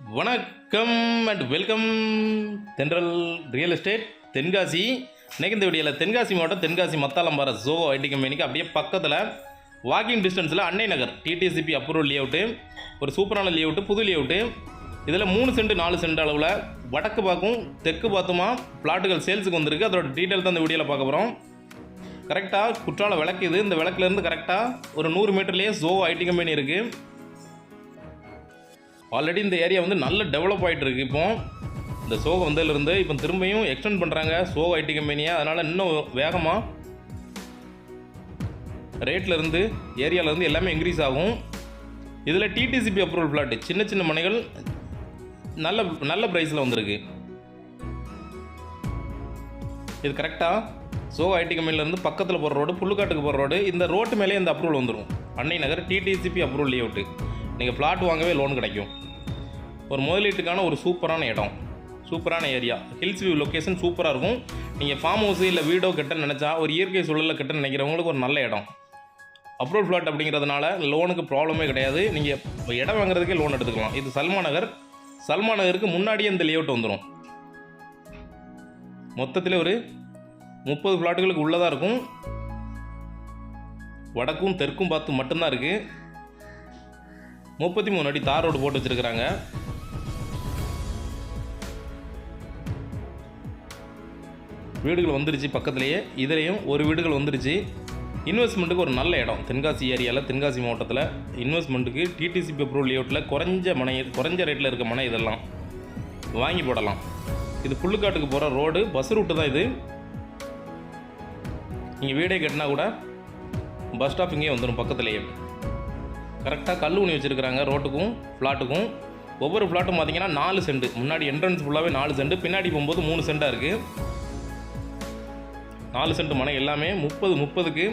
வணக்கம் and welcome Thendral real estate Tenkasi. இன்னைக்கு இந்த வீடியோவில் தென்காசி மாவட்டம் தென்காசி மத்தாளம்பாறை ஜோ ஐடி கம்பெனிக்கு அப்படியே பக்கத்தில் வாக்கிங் டிஸ்டன்ஸில் அன்னை நகர் டிடிசிபி அப்ரூவல் லேஅவுட்டு ஒரு சூப்பரான லேஅவுட்டு புது லேஅவுட்டு இதில் மூணு சென்ட் நாலு சென்ட் அளவில் வடக்கு பார்க்கும் தெற்கு பார்த்துமா பிளாட்டுகள் சேல்ஸுக்கு வந்திருக்கு. அதோட டீட்டெயில் தான் இந்த வீடியோவில் பார்க்க போகிறோம் கரெக்டாக குற்றால விளக்கு இது. இந்த விளக்குலேருந்து கரெக்டாக ஒரு நூறு மீட்டர்லேயே ஜோ ஐடி கம்பெனி இருக்குது ஆல்ரெடி இந்த ஏரியா வந்து நல்ல டெவலப் ஆகிட்டு இருக்கு இப்போ இந்த சோகம் வந்ததுலேருந்து இப்போ திரும்பியும் எக்ஸ்டெண்ட் பண்ணுறாங்க சோ ஐடி கம்பெனியை அதனால் இன்னும் வேகமாக ரேட்லேருந்து ஏரியாவிலேருந்து எல்லாமே இன்க்ரீஸ் ஆகும். இதில் டிடிசிபி அப்ரூவல் பிளாட் சின்ன சின்ன மனைகள் நல்ல நல்ல ப்ரைஸில் வந்திருக்கு. இது கரெக்டாக சோ ஐடி கம்பெனிலேருந்து பக்கத்தில் போகிற ரோடு புல்லுக்காட்டுக்கு போகிற ரோடு இந்த ரோட்டு மேலே இந்த அப்ரூவல் வந்துடும் Annai Nagar DTCP approval layout நீங்கள் பிளாட் வாங்கவே லோன் கிடைக்கும். ஒரு முதலீட்டுக்கான ஒரு சூப்பரான இடம் சூப்பரான ஏரியா ஹில்ஸ் வியூ லொக்கேஷன் சூப்பராக இருக்கும். நீங்கள் ஃபார்ம் ஹவுஸு இல்லை வீடோ கட்ட நினச்சா ஒரு இயற்கை சூழலில் கட்ட நினைக்கிறவங்களுக்கு ஒரு நல்ல இடம். அப்ரூவல் ஃப்ளாட் அப்படிங்கிறதுனால லோனுக்கு ப்ராப்ளமே கிடையாது. நீங்கள் இடம் வாங்குறதுக்கே லோன் எடுத்துக்கலாம். இது சல்மா நகர். சல்மா நகருக்கு முன்னாடியே இந்த லேஅவுட் வந்துடும் மொத்தத்தில் ஒரு முப்பது ஃப்ளாட்டுகளுக்கு உள்ளதாக இருக்கும். வடக்கும் தெற்கும் பார்த்து மட்டும்தான் இருக்குது முப்பத்தி மூணு அடி தார் ரோடு போட்டு வச்சிருக்கிறாங்க. வீடுகள் வந்துருச்சு பக்கத்துலேயே. இதுலேயும் ஒரு வீடுகள் வந்துருச்சு. இன்வெஸ்ட்மெண்ட்டுக்கு ஒரு நல்ல இடம். தென்காசி ஏரியாவில் தென்காசி மாவட்டத்தில் இன்வெஸ்ட்மெண்ட்டுக்கு டிடிசி அப்ரூவல் லேஅவுட்டில் குறைஞ்ச மனை குறைஞ்ச ரேட்டில் இருக்க மனை இதெல்லாம் வாங்கி போடலாம். இது புல்லுக்காட்டுக்கு போகிற ரோடு பஸ் ரூட்டு தான் இது. நீங்கள் வீடே கட்டினா கூட பஸ் ஸ்டாப் இங்கே வந்துடும் பக்கத்துலேயே. கரெக்டாக கல் ஊனி வச்சுருக்கிறாங்க ரோட்டுக்கும் ஃப்ளாட்டுக்கும் ஒவ்வொரு ஃப்ளாட்டும் பார்த்தீங்கன்னா நாலு சென்ட் முன்னாடி என்ட்ரன்ஸ் ஃபுல்லாகவே நாலு சென்ட் பின்னாடி போகும்போது மூணு சென்டாக இருக்குது நாலு சென்ட் மனை எல்லாமே முப்பது முப்பதுக்கு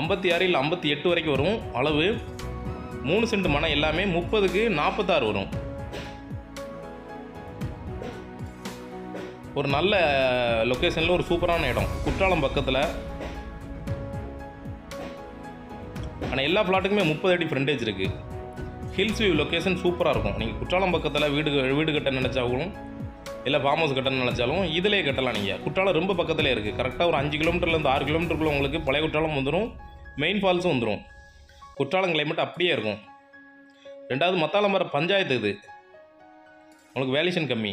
ஐம்பத்தி ஆறு இல்லை ஐம்பத்தி எட்டு வரைக்கும் வரும் அளவு. மூணு சென்ட் மனை எல்லாமே முப்பதுக்கு நாற்பத்தாறு வரும். ஒரு நல்ல லொக்கேஷனில் ஒரு சூப்பரான இடம். குற்றாலம் பக்கத்தில் ஆனால் எல்லா ஃப்ளாட்டுக்குமே முப்பது அடி ஃப்ரண்டேஜ் இருக்குது ஹில்ஸ் வியூ லொக்கேஷன் சூப்பராக இருக்கும். நீங்கள் குற்றாலம் பக்கத்தில் வீடு வீடு கட்ட நினச்சாலும் இல்லை ஃபார்ம் ஹவுஸ் கட்ட நினச்சாலும் இதிலே கட்டலாம் நீங்கள் குற்றாலம் ரொம்ப பக்கத்தில் இருக்குது கரெக்டாக ஒரு அஞ்சு கிலோமீட்டர்லேருந்து ஆறு கிலோமீட்டருக்குள்ள உங்களுக்கு பழைய குற்றாலம் வந்துடும் மெயின் ஃபால்ஸும் வந்துடும் குற்றாலம் கிளைமேட் அப்படியே இருக்கும். ரெண்டாவது மத்தாளம்பர பஞ்சாயத்து இது. உங்களுக்கு வேல்யூஷன் கம்மி.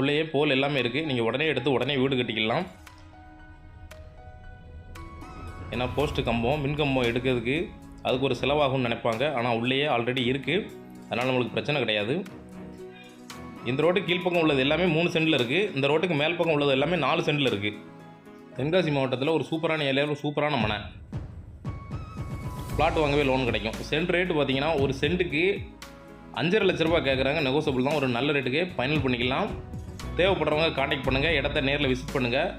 உள்ளேயே போல் எல்லாமே இருக்குது நீங்கள் உடனே எடுத்து உடனே வீடு கட்டிக்கலாம். ஏன்னா போஸ்ட் கம்பம் மின் கம்பம் எடுக்கிறதுக்கு அதுக்கு ஒரு செலவாகும்னு நினைப்பாங்க. ஆனால் உள்ளேயே ஆல்ரெடி இருக்குது அதனால் நம்மளுக்கு பிரச்சனை கிடையாது. இந்த ரோட்டு கீழ்ப்பக்கம் உள்ளது எல்லாமே மூணு சென்டில் இருக்குது இந்த ரோட்டுக்கு மேல் பக்கம் உள்ளது எல்லாமே நாலு சென்டில் இருக்குது தென்காசி மாவட்டத்தில் ஒரு சூப்பரான ஏரியாவில் ஒரு சூப்பரான மனை. பிளாட் வாங்கவே லோன் கிடைக்கும். சென்ட் ரேட்டு பார்த்தீங்கன்னா ஒரு சென்ட்டுக்கு அஞ்சரை லட்ச ரூபா கேட்குறாங்க நெகோசபிள் தான். ஒரு நல்ல ரேட்டுக்கு ஃபைனல் பண்ணிக்கலாம். தேவைப்படுறவங்க காண்டாக்ட் பண்ணுங்கள் இடத்த நேரில் விசிட் பண்ணுங்கள்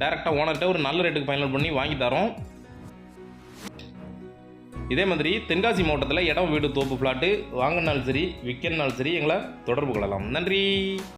டேரெக்டாக ஓனர்கிட்ட ஒரு நல்ல ரேட்டுக்கு ஃபைனல் பண்ணி வாங்கி தரோம். இதே மாதிரி தென்காசி மாவட்டத்தில் இடம் வீடு தோப்பு ஃப்ளாட்டு வாங்கினாலும் சரி விற்கனாலும் சரி எங்களை தொடர்பு கொள்ளலாம். நன்றி.